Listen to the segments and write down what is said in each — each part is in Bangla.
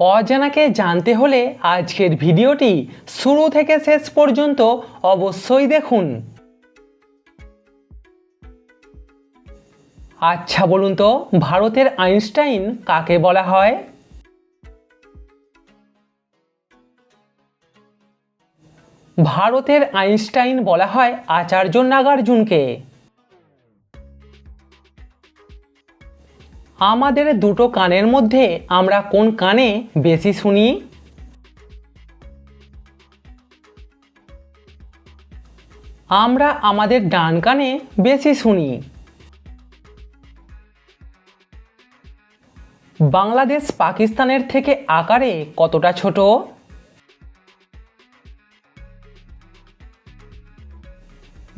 অজানাকে জানতে হলে আজকের ভিডিওটি শুরু থেকে শেষ পর্যন্ত অবশ্যই দেখুন। আচ্ছা বলুন তো, ভারতের আইনস্টাইন কাকে বলা হয়? ভারতের আইনস্টাইন বলা হয় আচার্য নাগার্জুনকে। আমাদের দুটো কানের মধ্যে আমরা কোন কানে বেশি শুনি? আমরা আমাদের ডান কানে বেশি শুনি। বাংলাদেশ পাকিস্তানের থেকে আকারে কতটা ছোট?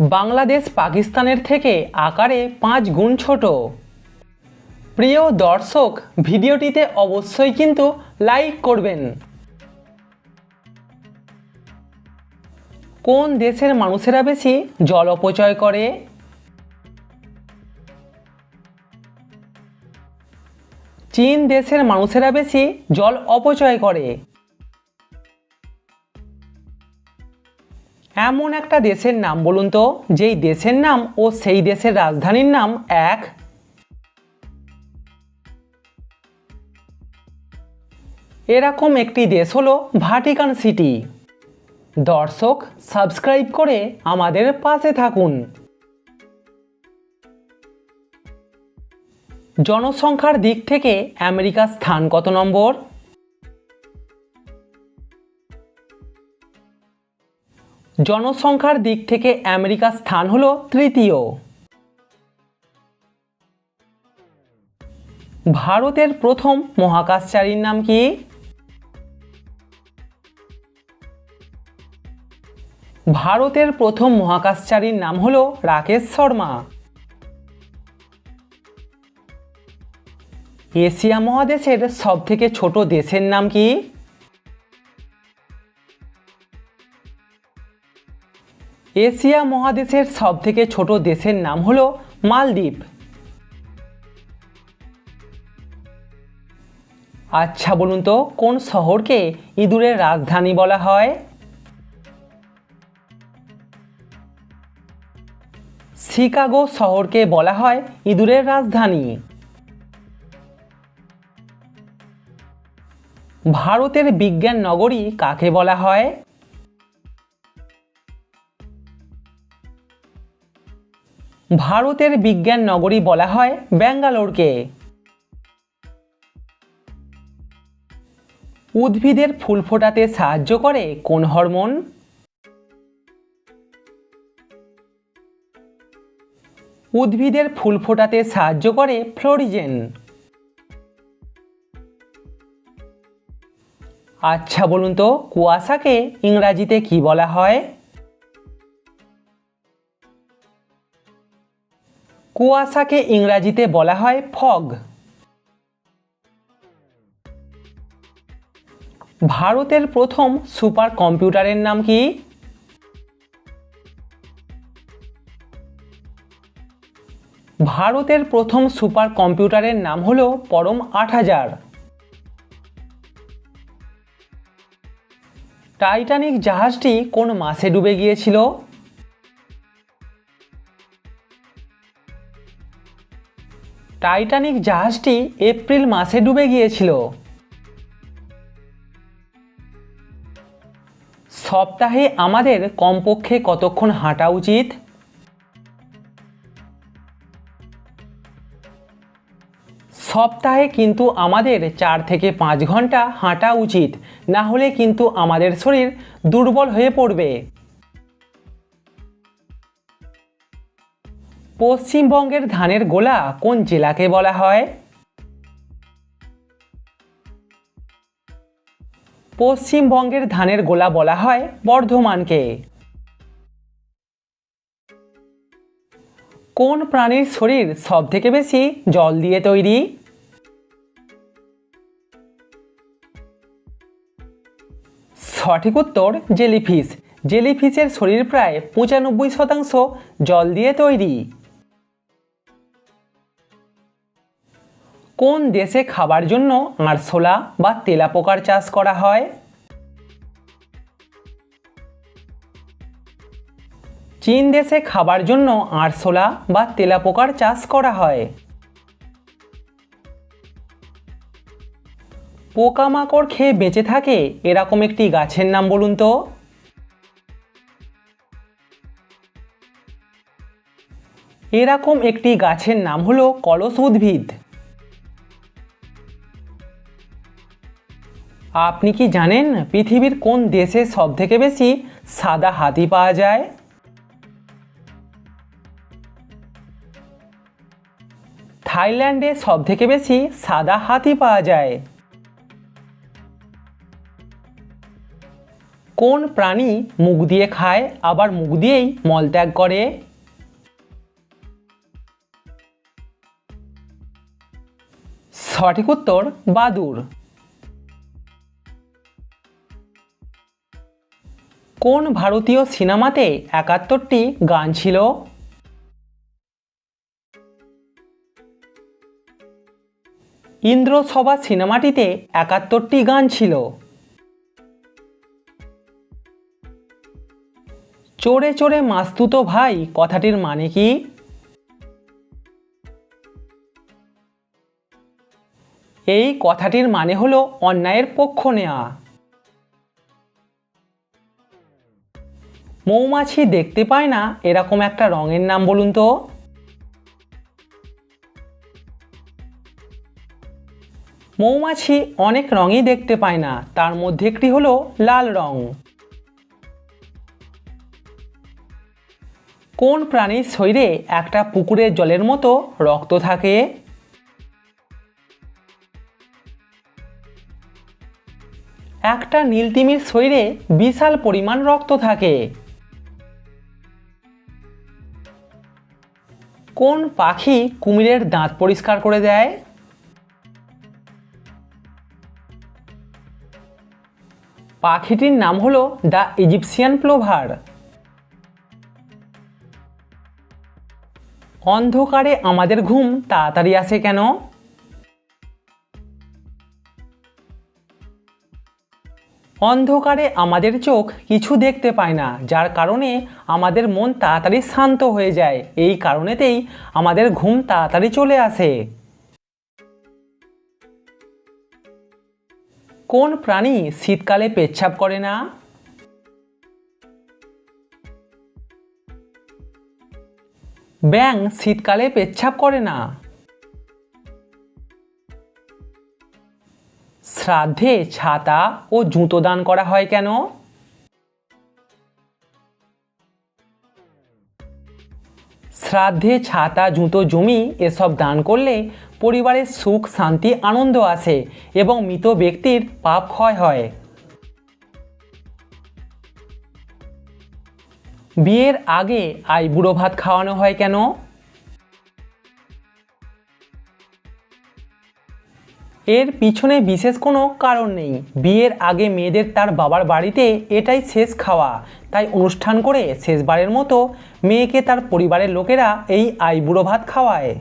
বাংলাদেশ পাকিস্তানের থেকে আকারে পাঁচ গুণ ছোট। প্রিয় দর্শক, ভিডিওটিতে অবশ্যই কিন্তু লাইক করবেন। কোন দেশের মানুষেরা বেশি জল অপচয় করে? চীন দেশের মানুষেরা বেশি জল অপচয় করে। এমন একটা দেশের নাম বলুন তো, যেই দেশের নাম ও সেই দেশের রাজধানীর নাম এক এরকম একটি দেশ হলো ভাটিকান সিটি দর্শক সাবস্ক্রাইব করে আমাদের পাশে থাকুন। জনসংখ্যার দিক থেকে আমেরিকার স্থান কত নম্বর? জনসংখ্যার দিক থেকে আমেরিকার স্থান হলো তৃতীয়। ভারতের প্রথম মহাকাশচারীর নাম কি? ভারতের প্রথম মহাকাশচারীর নাম হল রাকেশ শর্মা। এশিয়া মহাদেশের সবথেকে ছোট দেশের নাম কি? এশিয়া মহাদেশের সবথেকে ছোট দেশের নাম হল মালদ্বীপ। আচ্ছা বলুন তো, কোন শহরকে ইঁদুরের রাজধানী বলা হয়? শিকাগো শহরকে বলা হয় ইঁদুরের রাজধানী। ভারতের বিজ্ঞান নগরী কাকে বলা হয়? ভারতের বিজ্ঞান নগরী বলা হয় ব্যাঙ্গালোরকে। উদ্ভিদের ফুল ফোটাতে সাহায্য করে কোন হরমোন? উদ্ভিদের ফুল ফোটাতে সাহায্য করে ফ্লোরিজেন। আচ্ছা বলুন তো, কুয়াশাকে ইংরাজিতে কি বলা হয়? কুয়াশাকে ইংরাজিতে বলা হয় ফগ। ভারতের প্রথম সুপার কম্পিউটারের নাম কি? ভারতের প্রথম সুপার কম্পিউটারের নাম হলো পরম আট হাজার। টাইটানিক জাহাজটি কোন মাসে ডুবে গিয়েছিল? টাইটানিক জাহাজটি এপ্রিল মাসে ডুবে গিয়েছিল। সপ্তাহে আমাদের কমপক্ষে কতক্ষণ হাঁটা উচিত? সপ্তাহে কিন্তু আমাদের চার থেকে পাঁচ ঘণ্টা হাঁটা উচিত। না হলে কিন্তু আমাদের শরীর দুর্বল হয়ে পড়বে। পশ্চিমবঙ্গের ধানের গোলা কোন জেলাকে বলা হয়? পশ্চিমবঙ্গের ধানের গোলা বলা হয় বর্ধমানকে। কোন প্রাণীর শরীর সব থেকে বেশি জল দিয়ে তৈরি? সঠিক উত্তর, জেলিফিশ। জেলিফিশের শরীর প্রায় পঁচানব্বই শতাংশ জল দিয়ে তৈরি। কোন দেশে খাবার জন্য আরশোলা বা তেলাপোকার চাষ করা হয়? চীন দেশে খাবার জন্য আরশোলা বা তেলাপোকার চাষ করা হয়। পোকামাকড় খেয়ে বেঁচে থাকে এরকম একটি গাছের নাম বলুন তো। এরকম একটি গাছের নাম হলো কলস উদ্ভিদ। আপনি কি জানেন পৃথিবীর কোন দেশে সব থেকে বেশি সাদা হাতি পাওয়া যায়? থাইল্যান্ডে সব থেকে বেশি সাদা হাতি পাওয়া যায়। কোন প্রাণী মুখ দিয়ে খায়, আবার মুখ দিয়েই মলত্যাগ করে? সঠিক উত্তর, বাদুর। কোন ভারতীয় সিনেমাতে একাত্তরটি গান ছিল? ইন্দ্রসভা সিনেমাটিতে একাত্তরটি গান ছিল। চোরে চোরে মাস্তুতো ভাই, কথাটির মানে কি? এই কথাটির মানে হলো অন্যায়ের পক্ষ নেওয়া মৌমাছি দেখতে পায় না, এরকম একটা রঙের নাম বলুন তো। মৌমাছি অনেক রঙই দেখতে পায় না, তার মধ্যে একটি হলো লাল রং। কোন প্রাণীর শরীরে একটা পুকুরের জলের মতো রক্ত থাকে? একটা নীলতিমির শরীরে বিশাল পরিমাণ রক্ত থাকে। কোন পাখি কুমিরের দাঁত পরিষ্কার করে দেয়? পাখিটির নাম হলো দ্য ইজিপসিয়ান প্লোভার। অন্ধকারে আমাদের ঘুম তাড়াতাড়ি আসে কেন? অন্ধকারে আমাদের চোখ কিছু দেখতে পায় না, যার কারণে আমাদের মন তাড়াতাড়ি শান্ত হয়ে যায়। এই কারণেতেই আমাদের ঘুম তাড়াতাড়ি চলে আসে। কোন প্রাণী শীতকালে পেচ্ছাপ করে না? ব্যাং শীতকালে পেচ্ছাপ করে না। শ্রাদ্ধে ছাতা ও জুতো দান করা হয় কেন? শ্রাদ্ধে ছাতা, জুতো, জমি এসব দান করলে পরিবারের সুখ, শান্তি, আনন্দ আসে এবং মৃত ব্যক্তির পাপ ক্ষয় হয়। বিয়ের আগে আই বুড়ো ভাত খাওয়ানো হয় কেন? এর পিছনে বিশেষ কোনো কারণ নেই। বিয়ের আগে মেয়েদের তার বাবার বাড়িতে এটাই শেষ খাওয়া। তাই অনুষ্ঠান করে শেষবারের মতো মেয়েকে তার পরিবারের লোকেরা এই আইবুড়ো ভাত খাওয়ায়।